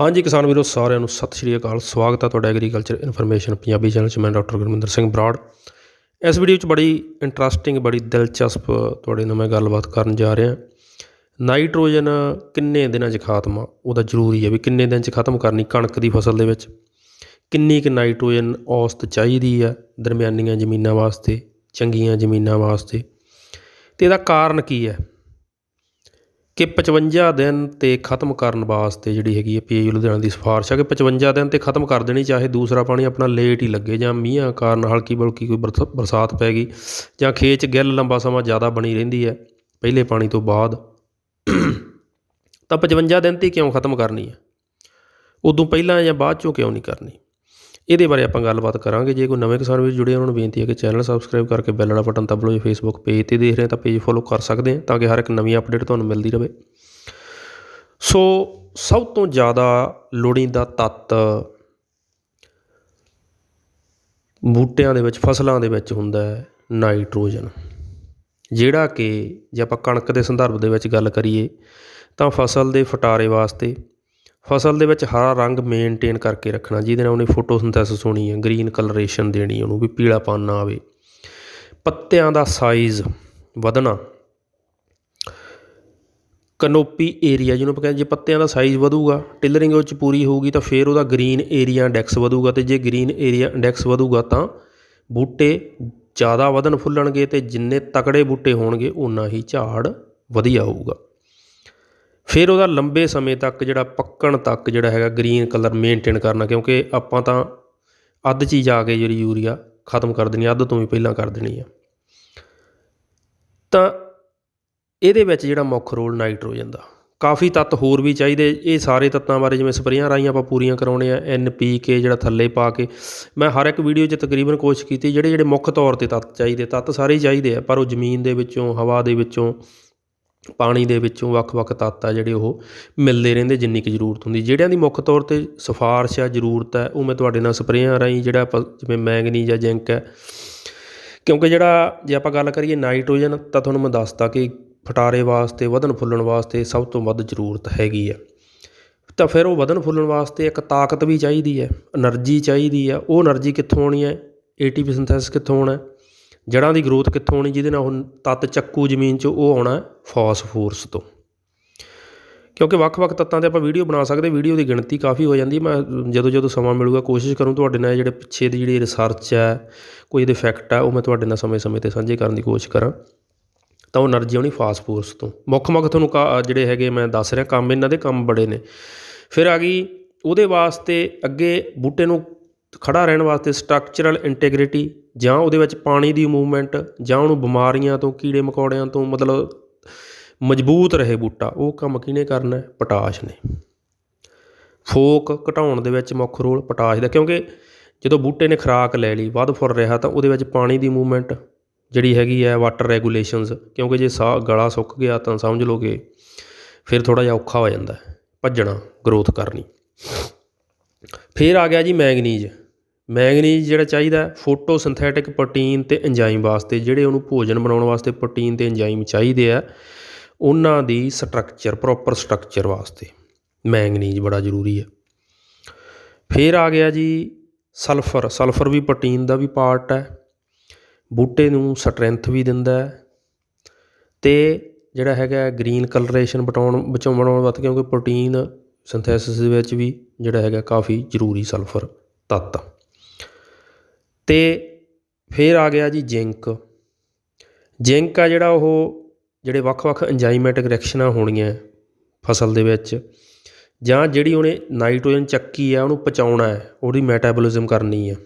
ਹਾਂਜੀ ਕਿਸਾਨ ਵੀਰੋ, ਸਾਰਿਆਂ ਨੂੰ ਸਤਿ ਸ਼੍ਰੀ ਅਕਾਲ। ਸਵਾਗਤ ਹੈ ਤੁਹਾਡਾ ਐਗਰੀਕਲਚਰ ਇਨਫੋਰਮੇਸ਼ਨ ਪੰਜਾਬੀ ਚੈਨਲ 'ਚ। ਮੈਂ ਡਾਕਟਰ ਗੁਰਮਿੰਦਰ ਸਿੰਘ ਬਰਾੜ। ਇਸ ਵੀਡੀਓ 'ਚ ਬੜੀ ਇੰਟਰਸਟਿੰਗ ਬੜੀ ਦਿਲਚਸਪ ਤੁਹਾਡੇ ਨਾਲ ਮੈਂ ਗੱਲਬਾਤ ਕਰਨ ਜਾ ਰਿਹਾ। ਨਾਈਟ੍ਰੋਜਨ ਕਿੰਨੇ ਦਿਨਾਂ 'ਚ ਖਾਤਮ ਆ? ਉਹਦਾ ਜ਼ਰੂਰੀ ਹੈ ਵੀ ਕਿੰਨੇ ਦਿਨ 'ਚ ਖਤਮ ਕਰਨੀ ਕਣਕ ਦੀ ਫਸਲ ਦੇ ਵਿੱਚ। ਕਿੰਨੀ ਕੁ ਨਾਈਟ੍ਰੋਜਨ ਔਸਤ ਚਾਹੀਦੀ ਆ ਦਰਮਿਆਨੀਆਂ ਜ਼ਮੀਨਾਂ ਵਾਸਤੇ, ਚੰਗੀਆਂ ਜ਼ਮੀਨਾਂ ਵਾਸਤੇ? ਤੇ ਇਹਦਾ ਕਾਰਨ ਕੀ ਹੈ? ਕਿ 55 ਦਿਨ ਤੇ ਖਤਮ ਕਰਨ ਵਾਸਤੇ ਜਿਹੜੀ ਹੈਗੀ ਹੈ ਪੀਏਯੂ ਲੁਧਿਆਣਾ ਦੀ ਸਿਫਾਰਿਸ਼ ਹੈ ਕਿ 55 ਦਿਨ ਤੇ ਖਤਮ ਕਰ ਦੇਣੀ, ਚਾਹੇ ਦੂਸਰਾ ਪਾਣੀ ਆਪਣਾ ਲੇਟ ਹੀ ਲੱਗੇ ਜਾਂ ਮੀਂਹਾਂ ਕਾਰਨ ਹਲਕੀ ਬਲਕੀ ਕੋਈ ਬਰਸ- ਬਰਸਾਤ ਪੈ ਗਈ ਜਾਂ ਖੇਤ 'ਚ ਗਿੱਲ ਲੰਬਾ ਸਮਾਂ ਜ਼ਿਆਦਾ ਬਣੀ ਰਹਿੰਦੀ ਹੈ, ਪਹਿਲੇ ਪਾਣੀ ਤੋਂ ਬਾਅਦ ਤਾਂ 55 ਦਿਨ ਤੇ ਕਿਉਂ ਖਤਮ ਕਰਨੀ ਹੈ? ਉਦੋਂ ਪਹਿਲਾਂ ਜਾਂ ਬਾਅਦ ਚੋਂ ਕਿਉਂ ਨਹੀਂ ਕਰਨੀ? ਇਹਦੇ ਬਾਰੇ ਆਪਾਂ ਗੱਲਬਾਤ ਕਰਾਂਗੇ। ਜੇ ਕੋਈ ਨਵੇਂ ਕਿਸਾਨ ਵੀ ਜੁੜੇ ਉਹਨਾਂ ਨੂੰ ਬੇਨਤੀ ਹੈ ਕਿ ਚੈਨਲ ਸਬਸਕ੍ਰਾਈਬ ਕਰਕੇ ਬੈਲ ਵਾਲਾ ਬਟਨ ਦਬ ਲਓ। ਜੇ ਫੇਸਬੁੱਕ ਪੇਜ ਤੇ ਦੇਖ ਰਹੇ ਤਾਂ ਪੇਜ ਫੋਲੋ ਕਰ ਸਕਦੇ ਆ, ਤਾਂ ਕਿ ਹਰ ਇੱਕ ਨਵੀਂ ਅਪਡੇਟ ਤੁਹਾਨੂੰ ਮਿਲਦੀ ਰਹੇ। ਸੋ, ਸਭ ਤੋਂ ਜ਼ਿਆਦਾ ਲੋੜੀਂਦਾ ਤੱਤ ਬੂਟਿਆਂ ਦੇ ਵਿੱਚ, ਫਸਲਾਂ ਦੇ ਵਿੱਚ ਹੁੰਦਾ ਹੈ ਨਾਈਟ੍ਰੋਜਨ। ਜਿਹੜਾ ਕਿ ਜੇ ਆਪਾਂ ਕਣਕ ਦੇ ਸੰਦਰਭ ਦੇ ਵਿੱਚ ਗੱਲ ਕਰੀਏ, ਤਾਂ ਫਸਲ ਦੇ ਫਟਾਰੇ ਵਾਸਤੇ ਫਸਲ ਦੇ ਵਿੱਚ ਹਰਾ ਰੰਗ ਮੇਨਟੇਨ ਕਰਕੇ ਰੱਖਣਾ, ਜਿਹਦੇ ਨਾਲ ਉਹਨੇ ਫੋਟੋਸਿੰਥੈਸਿਸ ਹੋਣੀ ਹੈ ਗ੍ਰੀਨ ਕਲਰੇਸ਼ਨ ਦੇਣੀ ਉਹਨੂੰ, ਵੀ ਪੀਲਾਪਨ ਨਾ ਆਵੇ। ਪੱਤਿਆਂ ਦਾ ਸਾਈਜ਼ ਵਧਣਾ। ਕਨੋਪੀ ਏਰੀਆ ਜਿਹਨੂੰ ਆਪਾਂ ਕਹਿੰਦੇ ਜੇ ਪੱਤਿਆਂ ਦਾ ਸਾਈਜ਼ ਵਧੂਗਾ ਟਿਲਰਿੰਗ ਉਹ 'ਚ ਪੂਰੀ ਹੋਊਗੀ, ਤਾਂ ਫਿਰ ਉਹਦਾ ਗ੍ਰੀਨ ਏਰੀਆ ਇੰਡੈਕਸ ਵਧੂਗਾ ਤੇ ਜੇ ਗ੍ਰੀਨ ਏਰੀਆ ਇੰਡੈਕਸ ਵਧੂਗਾ ਤਾਂ ਬੂਟੇ ਜ਼ਿਆਦਾ ਵਧਣ ਫੁੱਲਣਗੇ ਤੇ ਜਿੰਨੇ ਤਕੜੇ ਬੂਟੇ ਹੋਣਗੇ ਉਨਾ ਹੀ ਝਾੜ ਵਧੀਆ ਹੋਊਗਾ। ਫਿਰ ਉਹਦਾ ਲੰਬੇ ਸਮੇਂ ਤੱਕ ਜਿਹੜਾ ਪੱਕਣ ਤੱਕ ਜਿਹੜਾ ਹੈਗਾ ਗ੍ਰੀਨ ਕਲਰ ਮੇਨਟੇਨ ਕਰਨਾ, ਕਿਉਂਕਿ ਆਪਾਂ ਤਾਂ ਅੱਧ 'ਚ ਹੀ ਜਾ ਕੇ ਜਿਹੜੀ ਯੂਰੀਆ ਖਤਮ ਕਰ ਦੇਣੀ ਅੱਧ ਤੋਂ ਵੀ ਪਹਿਲਾਂ ਕਰ ਦੇਣੀ ਆ। ਤਾਂ ਇਹਦੇ ਵਿੱਚ ਜਿਹੜਾ ਮੁੱਖ ਰੋਲ ਨਾਈਟ੍ਰੋਜਨ ਦਾ। ਕਾਫੀ ਤੱਤ ਹੋਰ ਵੀ ਚਾਹੀਦੇ, ਇਹ ਸਾਰੇ ਤੱਤਾਂ ਬਾਰੇ ਜਿਵੇਂ ਸਪਰੇਆਂ ਰਾਹੀਂ ਆਪਾਂ ਪੂਰੀਆਂ ਕਰਾਉਣੇ ਆ, ਐਨ ਪੀ ਕੇ ਜਿਹੜਾ ਥੱਲੇ ਪਾ ਕੇ। ਮੈਂ ਹਰ ਇੱਕ ਵੀਡੀਓ 'ਚ ਤਕਰੀਬਨ ਕੋਸ਼ਿਸ਼ ਕੀਤੀ ਜਿਹੜੇ ਜਿਹੜੇ ਮੁੱਖ ਤੌਰ ਤੇ ਤੱਤ ਚਾਹੀਦੇ, ਤੱਤ ਸਾਰੇ ਹੀ ਚਾਹੀਦੇ ਆ, ਪਰ ਉਹ ਜ਼ਮੀਨ ਦੇ ਵਿੱਚੋਂ, ਹਵਾ ਦੇ ਵਿੱਚੋਂ ਪਾਣੀ ਦੇ ਵਿੱਚੋਂ ਵੱਖ-ਵੱਖ ਤੱਤ ਆ ਜਿਹੜੇ ਉਹ ਮਿਲਦੇ ਰਹਿੰਦੇ ਜਿੰਨੀ ਕੁ ਜ਼ਰੂਰਤ ਹੁੰਦੀ। ਜਿਹੜਿਆਂ ਦੀ ਮੁੱਖ ਤੌਰ ਤੇ ਸਿਫਾਰਿਸ਼ ਆ, ਜ਼ਰੂਰਤ ਹੈ ਉਹ ਮੈਂ ਤੁਹਾਡੇ ਨਾਲ ਸਪਰੇਆਂ ਰਾਹੀਂ ਜਿਹੜਾ ਆਪਾਂ ਜਿਵੇਂ ਮੈਂਗਨੀਜ਼ ਜਾਂ ਜ਼ਿੰਕ ਹੈ ਕਿਉਂਕਿ ਜਿਹੜਾ ਜੇ ਆਪਾਂ ਗੱਲ ਕਰੀਏ ਨਾਈਟ੍ਰੋਜਨ, ਤਾਂ ਤੁਹਾਨੂੰ ਮੈਂ ਦੱਸਦਾ ਕਿ ਫਟਾਰੇ ਵਾਸਤੇ, ਵਧਣ ਫੁੱਲਣ ਵਾਸਤੇ ਸਭ ਤੋਂ ਵੱਧ ਜ਼ਰੂਰਤ ਹੈਗੀ ਹੈ ਤਾਂ ਫਿਰ ਉਹ ਵਧਣ ਫੁੱਲਣ ਵਾਸਤੇ ਇੱਕ ਤਾਕਤ ਵੀ ਚਾਹੀਦੀ ਹੈ એનર્ਜੀ ਚਾਹੀਦੀ ਆ। ਉਹ એનર્ਜੀ ਕਿੱਥੋਂ ਆਉਣੀ ਹੈ? ਏਟੀਪੀ ਸਿੰਥੈਸਿਸ ਕਿੱਥੋਂ ਹੋਣਾ ਜੜ੍ਹਾਂ ਦੀ ਗਰੋਥ ਕਿੱਥੋਂ ਆਉਣੀ ਜਿਹਦੇ ਨਾਲ ਉਹ ਤੱਤ ਚੱਕੂ ਜ਼ਮੀਨ 'ਚ ਉਹ ਆਉਣਾ ਫਾਸਫੋਰਸ ਤੋਂ। ਕਿਉਂਕਿ ਵੱਖ-ਵੱਖ ਤੱਤਾਂ ਤੇ ਆਪਾਂ ਵੀਡੀਓ ਬਣਾ ਸਕਦੇ, ਵੀਡੀਓ ਦੀ ਗਿਣਤੀ ਕਾਫੀ ਹੋ ਜਾਂਦੀ। ਮੈਂ ਜਦੋਂ ਜਦੋਂ ਸਮਾਂ ਮਿਲੂਗਾ, ਕੋਸ਼ਿਸ਼ ਕਰੂੰ ਤੁਹਾਡੇ ਨਾਲ ਜਿਹੜੇ ਪਿੱਛੇ ਦੀ ਜਿਹੜੀ ਰਿਸਰਚ ਹੈ, ਕੋਈ ਇਹਦੇ ਫੈਕਟ ਹੈ, ਉਹ ਮੈਂ ਤੁਹਾਡੇ ਨਾਲ ਸਮੇਂ-ਸਮੇਂ ਤੇ ਸਾਂਝੇ ਕਰਨ ਦੀ ਕੋਸ਼ਿਸ਼ ਕਰਾਂ। ਤਾਂ ਉਹ એનર્ਜੀ ਆਉਣੀ ਫਾਸਫੋਰਸ ਤੋਂ। ਮੁੱਖ-ਮੁੱਖ ਤੁਹਾਨੂੰ ਜਿਹੜੇ ਹੈਗੇ ਮੈਂ ਦੱਸ ਰਿਹਾ, ਕੰਮ ਇਹਨਾਂ ਦੇ ਕੰਮ ਬੜੇ ਨੇ। ਫਿਰ ਆ ਗਈ, ਉਹਦੇ ਵਾਸਤੇ ਅੱਗੇ ਬੂਟੇ ਨੂੰ ਖੜਾ ਰਹਿਣ ਵਾਸਤੇ ਸਟਰਕਚਰਲ ਇੰਟੈਗ੍ਰਿਟੀ ਜਾਂ ਉਹਦੇ ਵਿੱਚ ਪਾਣੀ ਦੀ ਮੂਵਮੈਂਟ ਜਾਂ ਉਹਨੂੰ ਬਿਮਾਰੀਆਂ ਤੋਂ, ਕੀੜੇ ਮਕੌੜਿਆਂ ਤੋਂ ਮਤਲਬ ਮਜ਼ਬੂਤ ਰਹੇ ਬੂਟਾ, ਉਹ ਕੰਮ ਕਿਹਨੇ ਕਰਨਾ ਪੋਟਾਸ਼ ਨੇ। ਫੋਕ ਘਟਾਉਣ ਦੇ ਵਿੱਚ ਮੁੱਖ ਰੋਲ ਪੋਟਾਸ਼ ਦਾ, ਕਿਉਂਕਿ ਜਦੋਂ ਬੂਟੇ ਨੇ ਖੁਰਾਕ ਲੈ ਲਈ, ਵੱਧ ਫੁਰ ਰਿਹਾ ਤਾਂ ਉਹਦੇ ਵਿੱਚ ਪਾਣੀ ਦੀ ਮੂਵਮੈਂਟ ਜਿਹੜੀ ਹੈਗੀ ਹੈ ਵਾਟਰ ਰੈਗੂਲੇਸ਼ਨਸ ਕਿਉਂਕਿ ਜੇ ਸਾਹ ਗਲਾ ਸੁੱਕ ਗਿਆ ਤਾਂ ਸਮਝ ਲਓ ਕਿ ਫਿਰ ਥੋੜਾ ਜਿਹਾ ਔਖਾ ਹੋ ਜਾਂਦਾ ਭੱਜਣਾ ਗਰੋਥ ਕਰਨੀ। ਫਿਰ ਆ ਗਿਆ ਜੀ ਮੈਂਗਨੀਜ਼ ਮੈਂਗਨੀਜ਼ ਜਿਹੜਾ ਚਾਹੀਦਾ ਫੋਟੋਸਿੰਥੈਟਿਕ ਪ੍ਰੋਟੀਨ ਅਤੇ ਐਂਜ਼ਾਈਮ ਵਾਸਤੇ, ਜਿਹੜੇ ਉਹਨੂੰ ਭੋਜਨ ਬਣਾਉਣ ਵਾਸਤੇ ਪ੍ਰੋਟੀਨ ਅਤੇ ਐਂਜ਼ਾਈਮ ਚਾਹੀਦੇ ਆ, ਉਹਨਾਂ ਦੀ ਸਟਰਕਚਰ, ਪ੍ਰੋਪਰ ਸਟਰਕਚਰ ਵਾਸਤੇ। ਮੈਂਗਨੀਜ਼ ਬੜਾ ਜ਼ਰੂਰੀ ਹੈ। ਫਿਰ ਆ ਗਿਆ ਜੀ, ਸਲਫਰ। ਸਲਫਰ ਵੀ ਪ੍ਰੋਟੀਨ ਦਾ ਵੀ ਪਾਰਟ ਹੈ। ਬੂਟੇ ਨੂੰ ਸਟਰੈਂਥ ਵੀ ਦਿੰਦਾ ਹੈ। ਤੇ ਜਿਹੜਾ ਹੈਗਾ ਗ੍ਰੀਨ ਕਲਰੇਸ਼ਨ ਬਟਾਉਣ ਬਚਾਉਣ ਬਣਾਉਣ ਵਾਸਤੇ, ਕਿਉਂਕਿ ਪ੍ਰੋਟੀਨ ਸਿੰਥੈਸਿਸ ਦੇ ਵਿੱਚ ਵੀ ਜਿਹੜਾ ਹੈਗਾ, ਕਾਫੀ ਜ਼ਰੂਰੀ ਸਲਫਰ ਤੱਤ। ਤੇ ਫਿਰ ਆ ਗਿਆ ਜੀ ਜ਼ਿੰਕ। ਜ਼ਿੰਕ ਆ ਜਿਹੜਾ ਉਹ ਜਿਹੜੇ ਵੱਖ-ਵੱਖ ਇੰਜਾਈਮੈਟਿਕ ਰਿਐਕਸ਼ਨਾਂ ਹੋਣੀਆਂ ਫਸਲ ਦੇ ਵਿੱਚ, ਜਾਂ ਜਿਹੜੀ ਉਹਨੇ ਨਾਈਟ੍ਰੋਜਨ ਚੱਕੀ ਆ, ਉਹਨੂੰ ਪਚਾਉਣਾ ਹੈ, ਉਹਦੀ ਮੈਟਾਬੋਲਿਜ਼ਮ ਕਰਨੀ ਹੈ।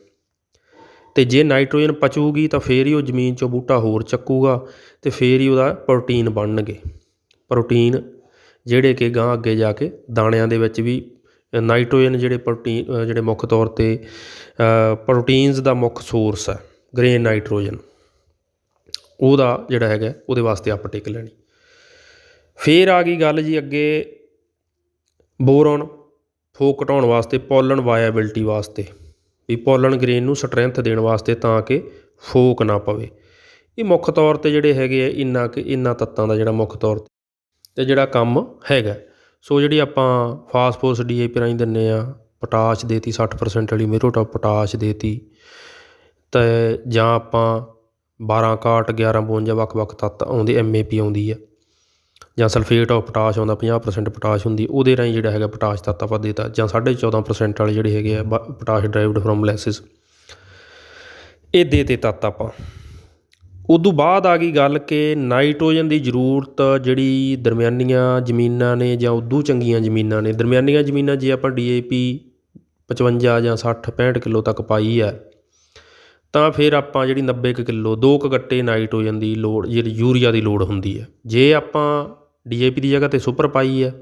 ਤੇ ਜੇ ਨਾਈਟ੍ਰੋਜਨ ਪਚੂਗੀ ਤਾਂ ਫੇਰ ਹੀ ਉਹ ਜ਼ਮੀਨ 'ਚੋਂ ਬੂਟਾ ਹੋਰ ਚੱਕੂਗਾ ਤੇ ਫੇਰ ਹੀ ਉਹਦਾ ਪ੍ਰੋਟੀਨ ਬਣਨਗੇ। ਪ੍ਰੋਟੀਨ ਜਿਹੜੇ ਕਿ ਗਾਂ ਅੱਗੇ ਜਾ ਕੇ ਦਾਣਿਆਂ ਦੇ ਵਿੱਚ ਵੀ ਨਾਈਟ੍ਰੋਜਨ ਜਿਹੜੇ ਪ੍ਰੋਟੀਨ ਜਿਹੜੇ ਮੁੱਖ ਤੌਰ ਤੇ ਪ੍ਰੋਟੀਨਸ ਦਾ ਮੁੱਖ ਸੋਰਸ ਹੈ, ਗ੍ਰੇਨ ਨਾਈਟ੍ਰੋਜਨ। ਉਹਦਾ ਜਿਹੜਾ ਹੈਗਾ, ਉਹਦੇ ਵਾਸਤੇ ਅਪਟੇਕ ਲੈਣੀ। ਫੇਰ ਆ ਗਈ ਗੱਲ ਜੀ ਅੱਗੇ, ਬੋਰੋਨ, ਫੋਕ ਘਟਾਉਣ ਵਾਸਤੇ ਪੋਲਨ ਵਾਇਬਿਲਟੀ ਵਾਸਤੇ। ਵੀ ਪੋਲਨ ਗ੍ਰੇਨ ਨੂੰ ਸਟਰੈਂਥ ਦੇਣ ਵਾਸਤੇ ਤਾਂ ਕਿ ਫੋਕ ਨਾ ਪਵੇ। ਇਹ ਮੁੱਖ ਤੌਰ ਤੇ ਜਿਹੜੇ ਹੈਗੇ ਆ, ਇੰਨਾ ਕਿ, ਇੰਨਾ ਤੱਤਾਂ ਦਾ ਜਿਹੜਾ ਮੁੱਖ ਤੌਰ ਤੇ ਤੇ ਜਿਹੜਾ ਕੰਮ ਹੈਗਾ। ਸੋ ਜਿਹੜੀ ਆਪਾਂ ਫਾਸਫੋਰਸ ਡੀਏਪੀ ਰਾਹੀਂ ਦਿੰਦੇ ਆ ਪੋਟਾਸ਼ ਦੇਤੀ 60% ਵਾਲੀ ਮਿਰੋਟਾਪ ਪੋਟਾਸ਼ ਦੇਤੀ। ਤੇ ਜਾਂ ਆਪਾਂ 12 ਕਾਟ 11 52 ਵੱਖ-ਵੱਖ ਤੱਤ ਆਉਂਦੇ ਐਮਏਪੀ ਆਉਂਦੀ ਆ। ਜਾਂ ਸਲਫੇਟ ਆਫ ਪੋਟਾਸ਼ ਆਉਂਦਾ 50% ਪੋਟਾਸ਼ ਹੁੰਦੀ, ਉਹਦੇ ਰਾਹੀਂ ਜਿਹੜਾ ਹੈਗਾ ਪੋਟਾਸ਼ ਤੱਤ ਆਪਾਂ ਦੇਤਾ। ਜਾਂ 14.5% ਵਾਲੇ ਜਿਹੜੇ ਹੈਗੇ ਆ, ਬ- ਪੋਟਾਸ਼ ਡਰਾਈਵਡ ਫਰੋਮ ਲੈਸਿਸ ਇਹ ਦੇ ਤੇ ਤੱਤ ਆਪਾਂ। ਉਦੋਂ ਬਾਅਦ ਆ ਗਈ ਗੱਲ ਕਿ ਨਾਈਟ੍ਰੋਜਨ ਦੀ ਜ਼ਰੂਰਤ ਜਿਹੜੀ ਦਰਮਿਆਨੀਆਂ ਜ਼ਮੀਨਾਂ ਨੇ ਜਾਂ ਉਦੋਂ ਚੰਗੀਆਂ ਜ਼ਮੀਨਾਂ ਨੇ, ਦਰਮਿਆਨੀਆਂ ਜ਼ਮੀਨਾਂ ਜੇ ਆਪਾਂ ਡੀ ਏ ਪੀ 55 ਜਾਂ 60 65 ਕਿਲੋ ਤੱਕ ਪਾਈ ਹੈ ਤਾਂ ਫਿਰ ਆਪਾਂ ਜਿਹੜੀ 90 ਕੁ ਕਿਲੋ, ਦੋ ਕੁ ਗੱਟੇ ਨਾਈਟ੍ਰੋਜਨ ਦੀ ਲੋੜ, ਜਿਹੜੀ ਯੂਰੀਆ ਦੀ ਲੋੜ ਹੁੰਦੀ ਹੈ ਜੇ ਆਪਾਂ ਡੀ ਏ ਪੀ ਦੀ ਜਗ੍ਹਾ ਤੇ ਸੁਪਰ ਪਾਈ ਹੈ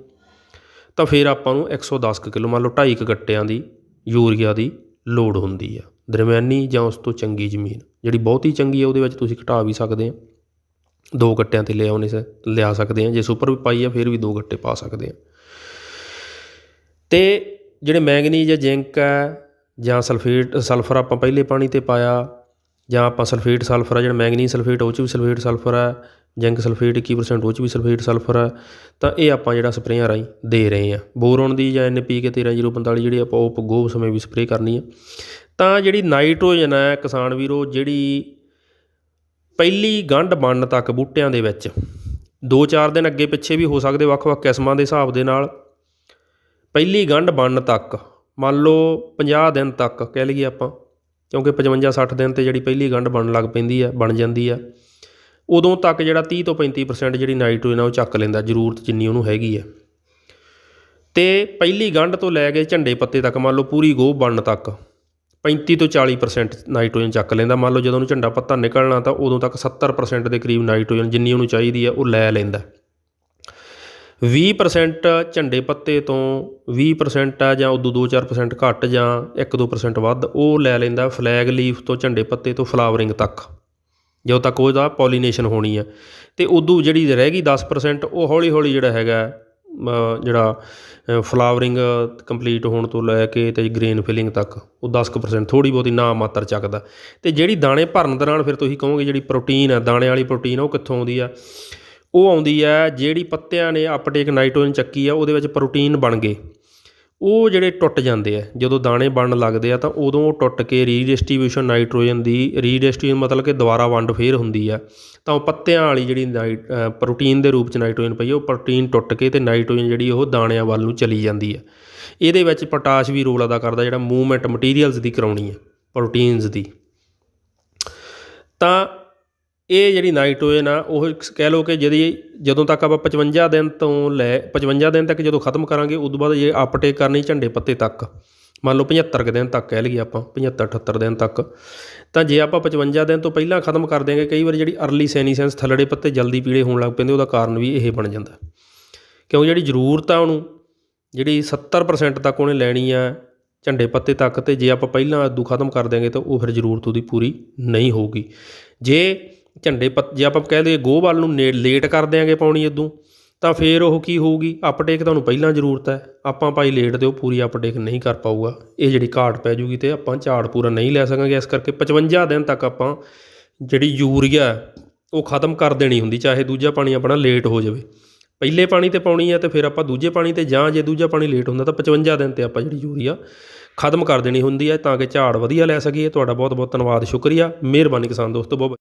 ਤਾਂ ਫਿਰ ਆਪਾਂ ਨੂੰ 110 ਕੁ ਕਿਲੋ, ਮੰਨ ਲਓ 2.5 ਕੁ ਗੱਟਿਆਂ ਦੀ ਯੂਰੀਆ ਦੀ ਲੋੜ ਹੁੰਦੀ ਹੈ ਦਰਮਿਆਨੀ ਜਾਂ ਉਸ ਤੋਂ ਚੰਗੀ ਜ਼ਮੀਨ। ਜਿਹੜੀ ਬਹੁਤੀ ਚੰਗੀ ਹੈ, ਉਹਦੇ ਵਿੱਚ ਤੁਸੀਂ ਘਟਾ ਵੀ ਸਕਦੇ ਆ ਦੋ ਗੱਟਿਆਂ ਤੇ ਲਿਆ ਉਹਨੇ ਲਿਆ ਸਕਦੇ ਆ ਜੇ ਸੁਪਰ ਵੀ ਪਾਈ ਆ ਫਿਰ ਵੀ ਦੋ ਗੱਟੇ ਪਾ ਸਕਦੇ ਆ ਤੇ ਜਿਹੜੇ ਮੈਂਗਨੀਜ਼ ਜਾਂ ਜ਼ਿੰਕ ਹੈ, ਜਾਂ ਸਲਫੇਟ, ਸਲਫਰ ਆਪਾਂ ਪਹਿਲੇ ਪਾਣੀ ਤੇ ਪਾਇਆ, ਜਾਂ ਆਪਾਂ ਸਲਫੇਟ, ਸਲਫਰ ਆ, ਜਿਹੜਾ ਮੈਂਗਨੀਜ਼ ਸਲਫੇਟ, ਉਹ 'ਚ ਵੀ ਸਲਫੇਟ, ਸਲਫਰ ਹੈ। ਜ਼ਿੰਕ ਸਲਫੇਟ 21% ਉਹ 'ਚ ਵੀ ਸਲਫੇਟ, ਸਲਫਰ ਹੈ ਤਾਂ ਇਹ ਆਪਾਂ ਜਿਹੜਾ ਸਪਰੇਆਂ ਰਾਹੀਂ ਦੇ ਰਹੇ ਹਾਂ। ਬੋਰੋਨ ਦੀ ਜਾਂ ਐਨਪੀਕੇ 13045 ਜਿਹੜੀ ਆਪਾਂ ਉਹ ਗੋਬ ਸਮੇਂ ਵੀ ਸਪਰੇਅ ਕਰਨੀ ਹੈ ਤਾਂ ਜਿਹੜੀ ਨਾਈਟ੍ਰੋਜਨ ਹੈ ਕਿਸਾਨ ਵੀਰੋ, ਜਿਹੜੀ ਪਹਿਲੀ ਗੰਢ ਬਣਨ ਤੱਕ ਬੂਟਿਆਂ ਦੇ ਵਿੱਚ 2-4 ਦਿਨ ਅੱਗੇ ਪਿੱਛੇ ਵੀ ਹੋ ਸਕਦੇ, ਵੱਖ-ਵੱਖ ਕਿਸਮਾਂ ਦੇ ਹਿਸਾਬ ਦੇ ਨਾਲ, ਪਹਿਲੀ ਗੰਢ ਬਣਨ ਤੱਕ, ਮੰਨ ਲਓ 50 ਦਿਨ ਤੱਕ ਕਹਿ ਲਈਏ ਆਪਾਂ, ਕਿਉਂਕਿ 55-60 ਦਿਨ ਤੇ ਜਿਹੜੀ ਪਹਿਲੀ ਗੰਢ ਬਣਨ ਲੱਗ ਪੈਂਦੀ ਆ, ਬਣ ਜਾਂਦੀ ਆ ਉਦੋਂ ਤੱਕ ਜਿਹੜਾ 30 ਤੋਂ 35% ਜਿਹੜੀ ਨਾਈਟ੍ਰੋਜਨ ਆ ਉਹ ਚੱਕ ਲੈਂਦਾ, ਜ਼ਰੂਰਤ ਜਿੰਨੀ ਉਹਨੂੰ ਹੈਗੀ ਹੈ ਤੇ ਪਹਿਲੀ ਗੰਢ ਤੋਂ ਲੈ ਕੇ ਝੰਡੇ ਪੱਤੇ ਤੱਕ ਮੰਨ ਲਓ ਪੂਰੀ ਗੋਹ ਬਣਨ ਤੱਕ 35 ਤੋਂ 40% ਨਾਈਟ੍ਰੋਜਨ ਚੱਕ ਲੈਂਦਾ। ਮੰਨ ਲਓ ਜਦੋਂ ਉਹਨੂੰ ਝੰਡਾ ਪੱਤਾ ਨਿਕਲਣਾ ਤਾਂ ਉਦੋਂ ਤੱਕ 70% ਦੇ ਕਰੀਬ ਨਾਈਟ੍ਰੋਜਨ ਜਿੰਨੀ ਉਹਨੂੰ ਚਾਹੀਦੀ ਹੈ ਉਹ ਲੈ ਲੈਂਦਾ। 20% ਝੰਡੇ ਪੱਤੇ ਤੋਂ 20% ਆ ਜਾਂ ਉਦੋਂ 2-4% ਘੱਟ ਜਾਂ 1-2% ਵੱਧ, ਉਹ ਲੈ ਲੈਂਦਾ ਫਲੈਗ ਲੀਫ ਤੋਂ ਝੰਡੇ ਪੱਤੇ ਤੋਂ ਫਲਾਵਰਿੰਗ ਤੱਕ। ਜਦੋਂ ਤੱਕ ਉਹਦਾ ਪੋਲੀਨੇਸ਼ਨ ਹੋਣੀ ਆ ਅਤੇ ਉਦੋਂ ਜਿਹੜੀ ਰਹਿ ਗਈ 10% ਉਹ ਹੌਲੀ ਹੌਲੀ ਜਿਹੜਾ ਹੈਗਾ ਜਿਹੜਾ ਫਲਾਵਰਿੰਗ ਕੰਪਲੀਟ ਹੋਣ ਤੋਂ ਲੈ ਕੇ ਤੇ ਗ੍ਰੇਨ ਫਿਲਿੰਗ ਤੱਕ, ਉਹ 10% ਥੋੜੀ ਬਹੁਤੀ ਨਾ ਮਾਤਰ ਚੱਕਦਾ। ਤੇ ਜਿਹੜੀ ਦਾਣੇ ਭਰਨ ਦੌਰਾਨ ਫਿਰ ਤੁਸੀਂ ਕਹੋਗੇ ਜਿਹੜੀ ਪ੍ਰੋਟੀਨ ਆ ਦਾਣੇ ਵਾਲੀ ਪ੍ਰੋਟੀਨ ਉਹ ਕਿੱਥੋਂ ਆਉਂਦੀ ਆ ਉਹ ਆਉਂਦੀ ਆ ਜਿਹੜੀ ਪੱਤਿਆਂ ਨੇ ਅਪਟੇਕ ਨਾਈਟ੍ਰੋਜਨ ਚੱਕੀ ਆ, ਉਹਦੇ ਵਿੱਚ ਪ੍ਰੋਟੀਨ ਬਣ ਗਏ। ਉਹ ਜਿਹੜੇ ਟੁੱਟ ਜਾਂਦੇ ਆ, ਜਦੋਂ ਦਾਣੇ ਬਣਨ ਲੱਗਦੇ ਆ ਤਾਂ ਉਦੋਂ ਉਹ ਟੁੱਟ ਕੇ ਰੀਡਿਸਟ੍ਰੀਬਿਊਸ਼ਨ ਨਾਈਟ੍ਰੋਜਨ ਦੀ ਰੀਡਿਸਟ੍ਰੀਬਿਊਸ਼ਨ ਮਤਲਬ ਕਿ ਦੁਬਾਰਾ ਵੰਡ ਫੇਰ ਹੁੰਦੀ ਆ। ਤਾਂ ਉਹ ਪੱਤਿਆਂ ਵਾਲੀ ਜਿਹੜੀ ਨਾਈਟ ਪ੍ਰੋਟੀਨ ਦੇ ਰੂਪ ਚ ਨਾਈਟ੍ਰੋਜਨ ਪਈ ਉਹ ਪ੍ਰੋਟੀਨ ਟੁੱਟ ਕੇ ਤੇ ਨਾਈਟ੍ਰੋਜਨ ਜਿਹੜੀ ਉਹ ਦਾਣਿਆਂ ਵੱਲ ਨੂੰ ਚਲੀ ਜਾਂਦੀ ਆ। ਇਹਦੇ ਵਿੱਚ ਪੋਟਾਸ਼ ਵੀ ਰੋਲ ਅਦਾ ਕਰਦਾ, ਜਿਹੜਾ ਮੂਵਮੈਂਟ ਮਟੀਰੀਅਲਸ ਦੀ ਕਰਾਉਣੀ ਆ ਪ੍ਰੋਟੀਨਸ ਦੀ। ਤਾਂ ਇਹ ਜਿਹੜੀ ਨਾਈਟ੍ਰੋਜਨ ਆ ਉਹ ਕਹਿ ਲਓ ਕਿ ਜਿਹਦੀ ਜਦੋਂ ਤੱਕ ਆਪਾਂ 55 ਦਿਨ ਤੋਂ ਲੈ 55 ਦਿਨ ਤੱਕ ਜਦੋਂ ਖਤਮ ਕਰਾਂਗੇ, ਉਦੋਂ ਬਾਅਦ ਜੇ ਅਪਟੇਕ ਕਰਨੀ ਝੰਡੇ ਪੱਤੇ ਤੱਕ, ਮੰਨ ਲਓ 75 ਕੁ ਦਿਨ ਤੱਕ ਕਹਿ ਲਈਏ ਆਪਾਂ 75 78 ਦਿਨ ਤੱਕ, ਤਾਂ ਜੇ ਆਪਾਂ 55 ਦਿਨ ਤੋਂ ਪਹਿਲਾਂ ਖਤਮ ਕਰ ਦਿਆਂਗੇ, ਕਈ ਵਾਰ ਜਿਹੜੀ ਅਰਲੀ ਸੈਨੀਸੈਂਸ ਥੱਲੜੇ ਪੱਤੇ ਜਲਦੀ ਪੀਲੇ ਹੋਣ ਲੱਗ ਪੈਂਦੇ, ਉਹਦਾ ਕਾਰਨ ਵੀ ਇਹ ਬਣ ਜਾਂਦਾ। ਕਿਉਂ ਜਿਹੜੀ ਜ਼ਰੂਰਤ ਆ ਉਹਨੂੰ, ਜਿਹੜੀ 70% ਤੱਕ ਉਹਨੇ ਲੈਣੀ ਆ ਝੰਡੇ ਪੱਤੇ ਤੱਕ, ਤੇ ਜੇ ਆਪਾਂ ਪਹਿਲਾਂ ਅੱਦੂ ਖਤਮ ਕਰ ਦਿਆਂਗੇ, ਤਾਂ ਉਹ ਫਿਰ ਜ਼ਰੂਰਤ ਉਹਦੀ ਪੂਰੀ ਨਹੀਂ ਹੋਊਗੀ। ਜੇ ਝੰਡੇ ਪੱਤ ਜੇ ਆਪਾਂ ਕਹਿ ਦਈਏ ਗੋਹ ਵੱਲ ਨੂੰ ਨੇ ਲੇਟ ਕਰ ਦਿਆਂਗੇ ਪਾਉਣੀ ਅੱਦੂ ਤਾਂ ਫਿਰ ਉਹ ਕੀ ਹੋਊਗੀ? ਅਪਟੇਕ ਤੁਹਾਨੂੰ ਪਹਿਲਾਂ ਜ਼ਰੂਰਤ ਹੈ। ਆਪਾਂ ਭਾਈ ਲੇਟ ਤੇ ਉਹ ਪੂਰੀ ਅਪਟੇਕ ਨਹੀਂ ਕਰ ਪਾਊਗਾ। ਇਹ ਜਿਹੜੀ ਘਾਟ ਪੈ ਜੂਗੀ ਤੇ ਆਪਾਂ ਝਾੜ ਪੂਰਾ ਨਹੀਂ ਲੈ ਸਕਾਂਗੇ। ਇਸ ਕਰਕੇ 55 ਦਿਨ ਤੱਕ ਆਪਾਂ ਜਿਹੜੀ ਯੂਰੀਆ ਉਹ ਖਤਮ ਕਰ ਦੇਣੀ ਹੁੰਦੀ, ਚਾਹੇ ਦੂਜਾ ਪਾਣੀ ਆਪਣਾ ਲੇਟ ਹੋ ਜਾਵੇ। ਪਹਿਲੇ ਪਾਣੀ ਤੇ ਪਾਉਣੀ ਹੈ ਤੇ ਫਿਰ ਆਪਾਂ ਦੂਜੇ ਪਾਣੀ ਤੇ, ਜਾਂ ਜੇ ਦੂਜਾ ਪਾਣੀ ਲੇਟ ਹੁੰਦਾ ਤਾਂ 55 ਦਿਨ ਤੇ ਆਪਾਂ ਜਿਹੜੀ ਯੂਰੀਆ ਖਤਮ ਕਰ ਦੇਣੀ ਹੁੰਦੀ ਹੈ, ਤਾਂ ਕਿ ਝਾੜ ਵਧੀਆ ਲੈ ਸਕੀਏ। ਤੁਹਾਡਾ ਬਹੁਤ ਬਹੁਤ ਧੰਨਵਾਦ, ਸ਼ੁਕਰੀਆ। ਮਿਹਰਬਾਨੀ ਕਿਸਾਨ ਦੋਸਤੋ ਬਹੁਤ